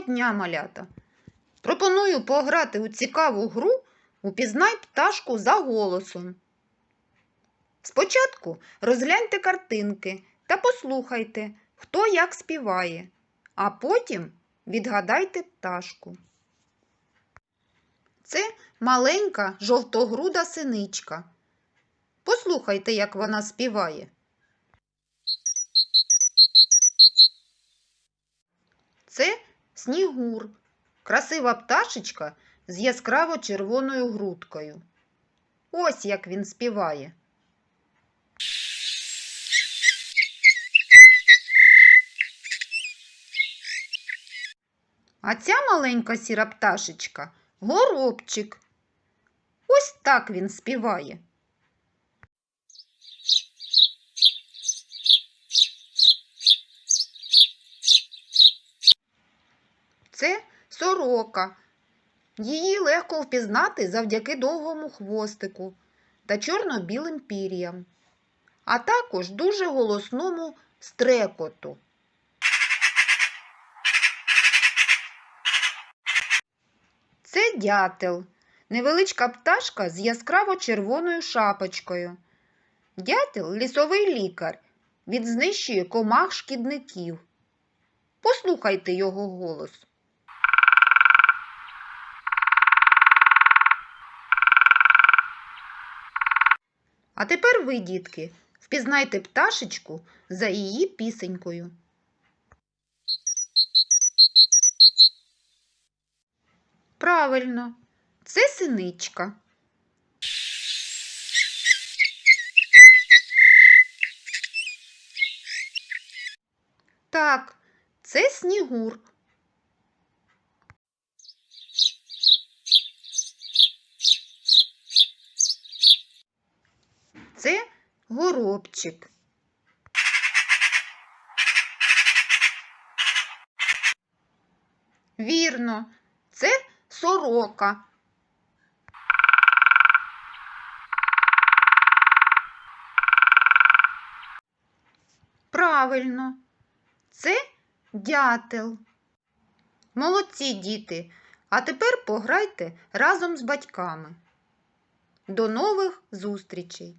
дня, малята! Пропоную пограти у цікаву гру Упізнай пташку за голосом. Спочатку розгляньте картинки та послухайте, хто як співає, а потім відгадайте пташку. Це маленька жовтогруда синичка. Послухайте, як вона співає. Це снігур, красива пташечка з яскраво червоною грудкою. Ось як він співає. А ця маленька сіра пташечка горобчик. Ось так він співає. Це сорока. Її легко впізнати завдяки довгому хвостику та чорно-білим пір'ям, а також дуже голосному стрекоту. Це дятел, невеличка пташка з яскраво червоною шапочкою. Дятел лісовий лікар. Він знищує комах шкідників. Послухайте його голос. А тепер ви, дітки, впізнайте пташечку за її пісенькою. Правильно, це синичка. Так, це снігур. Це горобчик. Вірно, це сорока. Правильно, це дятел. Молодці діти. А тепер пограйте разом з батьками. До нових зустрічей!